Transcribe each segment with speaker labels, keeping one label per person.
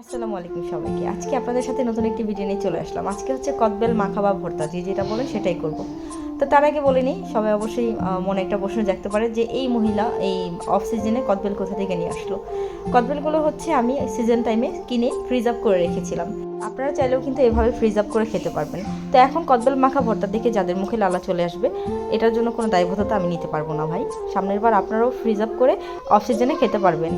Speaker 1: আসসালামু আলাইকুম সবাইকে। আজকে আপনাদের সাথে নতুন একটি ভিডিও নিয়ে চলে আসলাম। আজকে হচ্ছে কদবেল মাখা বা ভর্তা। যে যেটা বলে সেটাই করব। তো তার আগে বলে নিই, সবাই অবশ্যই মনে একটা প্রশ্ন জাগতে পারে যে এই মহিলা এই অফ সিজনে কদবেল কোথা থেকে নিয়ে আসলো? কদবেলগুলো হচ্ছে আমি সিজন টাইমে কিনে ফ্রিজ আপ করে রেখেছিলাম। আপনারা চাইলেও কিন্তু এভাবে ফ্রিজ আপ করে খেতে পারবেন। তো এখন কদবেল মাখা ভর্তা দেখে যাদের মুখে লালা চলে আসবে, এটার জন্য কোনো দায়বদ্ধতা আমি নিতে পারব না ভাই। সামনের বার আপনারাও ফ্রিজ আপ করে অফ সিজনে খেতে পারবেন।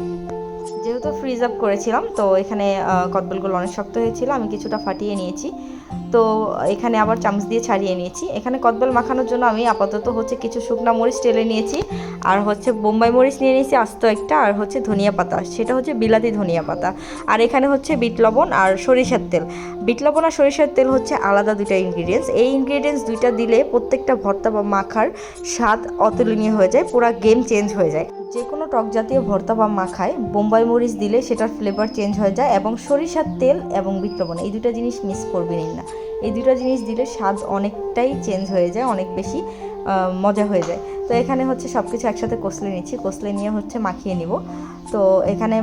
Speaker 1: যেহেতু ফ্রিজ আপ করেছিলাম, তো এখানে কদবেলগুলো অনেক শক্ত হয়েছিল, আমি কিছুটা ফাটিয়ে নিয়েছি। তো এখানে আবার চামচ দিয়ে ছাড়িয়ে নিয়েছি। এখানে কদবেল মাখানোর জন্য আমি আপাতত হচ্ছে কিছু শুকনা মরিচ টেলে নিয়েছি, আর হচ্ছে বোম্বাই মরিচ নিয়ে নিয়েছি, আস্ত একটা, আর হচ্ছে ধনিয়া পাতা। সেটা হচ্ছে বিলাতি ধনিয়া পাতা। আর এখানে হচ্ছে বিট লবণ আর সরিষার তেল। বিট লবণ আর সরিষার তেল হচ্ছে আলাদা দুইটা ইনগ্রিডিয়েন্টস এই ইনগ্রিডিয়েন্টস দুইটা দিলে প্রত্যেকটা ভর্তা বা মাখার স্বাদ অতুলনীয় হয়ে যায়, পুরো গেম চেঞ্জ হয়ে যায়। যে কোনো টক জাতীয় ভর্তা বা মাখায় বোম্বাই মরিচ দিলে সেটার ফ্লেভার চেঞ্জ হয়ে যায় এবং সরিষার তেল এবং বিট এই দুটো জিনিস মিস করবেনই না। এই দুটো জিনিস দিলে স্বাদ অনেকটাই চেঞ্জ হয়ে যায়, অনেক বেশি মজা হয়ে যায়। তো এখানে হচ্ছে সব কিছু একসাথে কষলে নিচ্ছি, কষলে নিয়ে হচ্ছে মাখিয়ে নিব। তো এখানে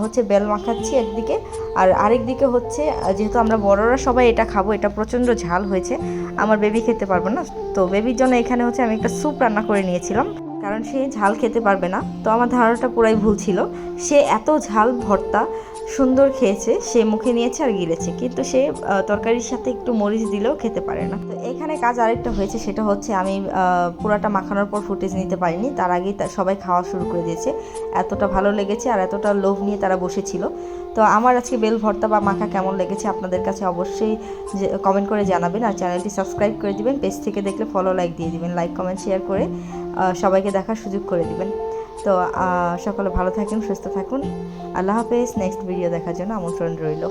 Speaker 1: হচ্ছে বেল মাখাচ্ছি একদিকে, আর আরেক দিকে হচ্ছে যেহেতু আমরা বড়রা সবাই এটা খাব, এটা প্রচণ্ড ঝাল হয়েছে, আমার বেবি খেতে পারবে না। তো বেবির জন্য এখানে হচ্ছে আমি একটা স্যুপ রান্না করে নিয়েছিলাম। কারণ সে ঝাল খেতে পারবে না। তো আমার ধারণাটা পুরাই ভুল ছিল। সে এত ঝাল ভর্তা সুন্দর খেয়েছে, সে মুখে নিয়েছে আর গিলেছে। কিন্তু সে তরকারির সাথে একটু মরিচ দিলেও খেতে পারে না। তো এখানে কাজ আরেকটা হয়েছে, সেটা হচ্ছে আমি পুরাটা মাখানোর পর ফুটেজ নিতে পারিনি। তার আগেই সবাই খাওয়া শুরু করে দিয়েছে। এতটা ভালো লেগেছে আর এতটা লোভ নিয়ে তারা বসেছিল। তো আমার আজকে বেল ভর্তা বা মাখা কেমন লেগেছে আপনাদের কাছে অবশ্যই কমেন্ট করে জানাবেন। আর চ্যানেলটি সাবস্ক্রাইব করে দিবেন। পেজ থেকে দেখলে ফলো লাইক দিয়ে দিবেন। লাইক কমেন্ট শেয়ার করে সবাইকে দেখার সুযোগ করে দিবেন। তো সকলে ভালো থাকুন সুস্থ থাকুন। আল্লাহ হাফেজ নেক্সট ভিডিও দেখার জন্য আমন্ত্রণ রইল।